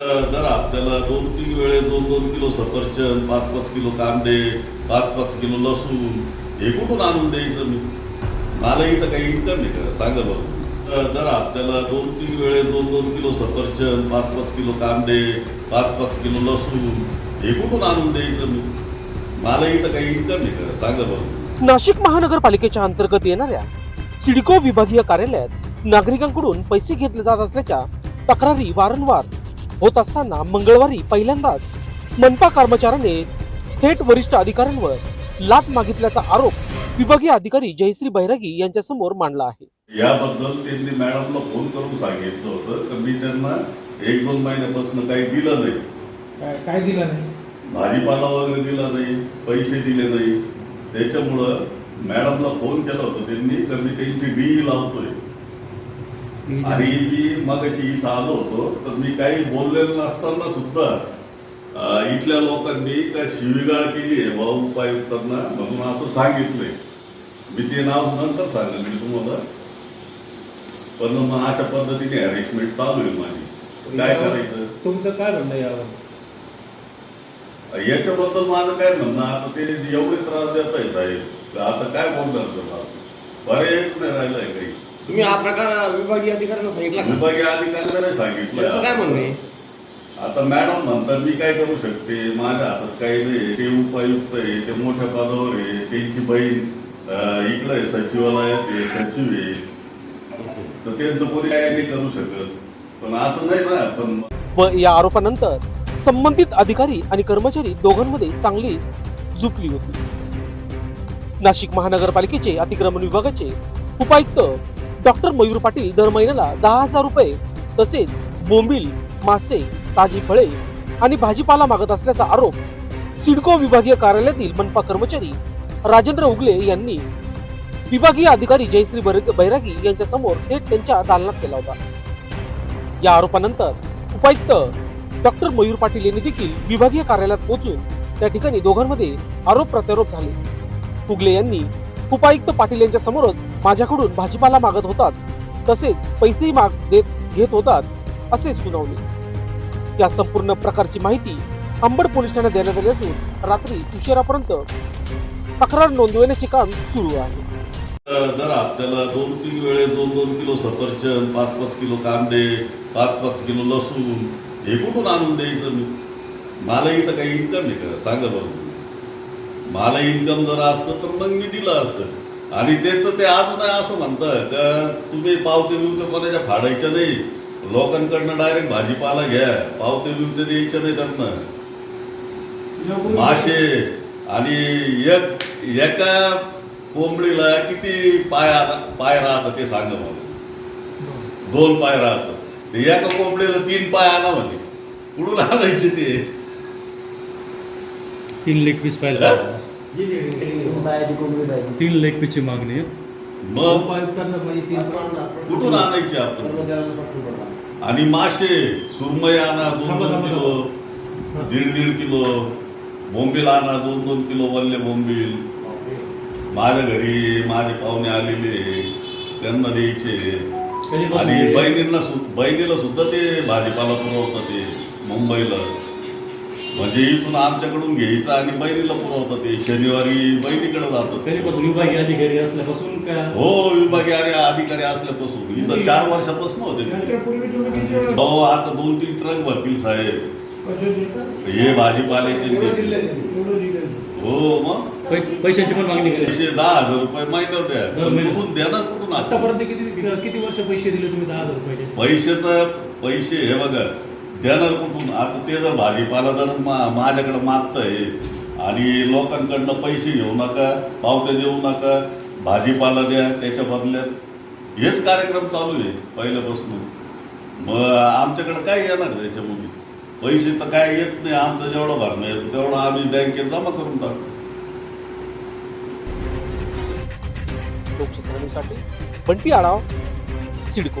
जर आपल्याला दोन तीन वेळेस दोन दोन किलो सफरचंद पाच पाच किलो कांदे पाच पाच किलो लसूण हे कुठून आणून द्यायचं मी? मला इथं काही इन्कम नाही का सांगा बरं. जर आपल्याला दोन तीन वेळेस दोन दोन किलो सफरचंद पाच पाच किलो कांदे पाच पाच किलो लसूण हे कुठून आणून द्यायचं मी? मला इथं काही इन्कम नाही का सांगा बरं. नाशिक महानगरपालिकेच्या अंतर्गत येणाऱ्या सिडको विभागीय कार्यालयात नागरिकांकडून पैसे घेतले जात असल्याच्या तक्रारी वारंवार होत असताना मंगळवारी पहिल्यांदाच मनपा कर्मचाऱ्याने थेट वरिष्ठ अधिकाऱ्यांवर लाच मागितल्याचा आरोप विभागीय अधिकारी जयश्री बैरागी यांच्या समोर मांडला आहे. याबद्दल त्यांनी मॅडमला फोन करून सांगितलं होतं की मी त्यांना एक दोन महिन्यापासून काही दिलं नाही. काय दिलं नाही? भाजीपाला वगैरे दिला नाही पैसे दिले नाही. त्याच्यामुळं मॅडमला फोन केला होता त्यांनी तर मी त्यांची डी लावतोय. आणि मी मगाशी इथं आलो होतो तर मी काही बोललेलं नसताना सुद्धा इथल्या लोकांनी त्या शिवीगाळ केली आहे भाऊ उपायुक्तांना म्हणून असं सांगितलंय. मी ते नाव नंतर सांगेन मी तुम्हाला. पण मग अशा पद्धतीने हॅरेसमेंट चालू आहे माझी. काय करायचं? तुमचं काय म्हणणं आहे यावर? याच्याबद्दल माझं काय म्हणणं आता ते एवढे त्रास देत आहे साहेब. आता काय बोलणार त्याला पर्यायच नाही राहिलाय काही. तुम्ही हा प्रकार विभागीय अधिकाऱ्यांना सांगितला का? विभागीय अधिकाऱ्याने त्यांचं काय सांगितलं म्हणणं आहे? आता मॅडम म्हणतात मी काय करू शकते? माझ्या हातात काही नाही ते उपायुक्त आहे ते मोठ्या पदावर आहे. त्यांची बहीण अं, इकडं आहे सचिवालयात आहे सचिव आहे. तर त्यांचं कोणी काय नाही करू शकत. पण असं नाही ना पण व या आरोपानंतर संबंधित अधिकारी आणि कर्मचारी दोघांमध्ये चांगली झुकली होती. नाशिक महानगरपालिकेचे अतिक्रमण विभागाचे उपायुक्त डॉक्टर मयूर पाटील दर महिन्याला दहा हजार रुपये तसेच बोंबील मासे ताजी फळे आणि भाजीपाला मागत असल्याचा आरोप सिडको विभागीय कार्यालयातील मनपा कर्मचारी राजेंद्र उगले यांनी विभागीय अधिकारी जयश्री बैरागी यांच्या समोर थेट त्यांच्या दालनात केला होता. या आरोपानंतर उपायुक्त डॉक्टर मयूर पाटील यांनी देखील विभागीय कार्यालयात पोहोचून त्या ठिकाणी दोघांमध्ये आरोप प्रत्यारोप झाले. उगले यांनी उपायुक्त पाटील यांच्या समोरच माझ्याकडून भाजीपाला मागत होतात. तसेच पैसेही माग देत घेत होतात असे सुनावले या संपूर्ण प्रकारची माहिती अंबड पोलीस ठाण्यात देण्यात आली असून रात्री उशिरापर्यंत तक्रार नोंदवण्याचे काम सुरू आहे. जर आपल्याला दोन तीन वेळे दोन दोन किलो सफरचंद पाच पाच किलो कांदे पाच पाच किलो लसूण हे कुठून आणून द्यायचं मी? मला इथं काही इन्कम नाही का? सांगा बरं. मला इन्कम जर असतं तर मग मी दिलं असतं. आणि ते तर ते आज नाही असं म्हणतं. का तुम्ही पावते बिवते कोणाच्या फाडायच्या नाही. लोकांकडनं डायरेक्ट भाजीपाला घ्या. पावते बिवते द्यायच्या नाही त्यांना. मासे आणि एक एका कोंबडीला किती पाय पाय राहतं ते सांगा मला. दोन पाय राहतात एका कोंबडीला तीन पाय आणा म्हणे. कुठून आणायचे ते? तीन लेग पीस पाहिजे तीन लेग पीसची मागणी आहे. मग उपायुक्तांना पाहिजे तीन कुठून आणायचे आपण? आणि मासे सुरमई आणा दोन दोन किलो दीड दीड किलो बोंबील आणा दोन दोन किलो वल्ले बोंबील. माझ्या घरी माझे पाहुणे आलेले त्यांना द्यायचे. आणि बहिणींना सु बहिणीला सुद्धा ते भाजीपाला पुरवतात ते मुंबईला. म्हणजे इथून आमच्याकडून घ्यायचं आणि बहिणीला पुरवतात ते. शनिवारी बहिणीकडे जातात कधीपासून विभागीय अधिकारी असल्यापासून का? हो विभागीय अरे अधिकारी असल्यापासून. इथं चार वर्षापासून होते. ते. हो आता दोन तीन ट्रक भरतील साहेब. हे भाजीपाल्याचे हो मग? पैशांची पण मागणी केली पैसे दहा हजार रुपये महिन्यात द्या. कुठून देणार कुठून आता आतापर्यंत किती किती वर्ष पैसे दिले तुम्ही दहा हजार रुपये पैशाचं पैसे हे बघा. देणार कुठून? आता ते जर भाजीपाला जर मा माझ्याकडे मागतंय आणि लोकांकडनं पैसे घेऊ नका पावते देऊ नका भाजीपाला द्या त्याच्या बदल्यात. हेच कार्यक्रम चालू आहे पहिल्यापासून. मग आमच्याकडं काय येणार त्याच्यामध्ये? पैसे तर काय येत नाही आमचं जेवढं भरणं येतं तेवढं आम्ही बँकेत जमा करून टाकतो लोकशाही बंटी आढावा सिडको.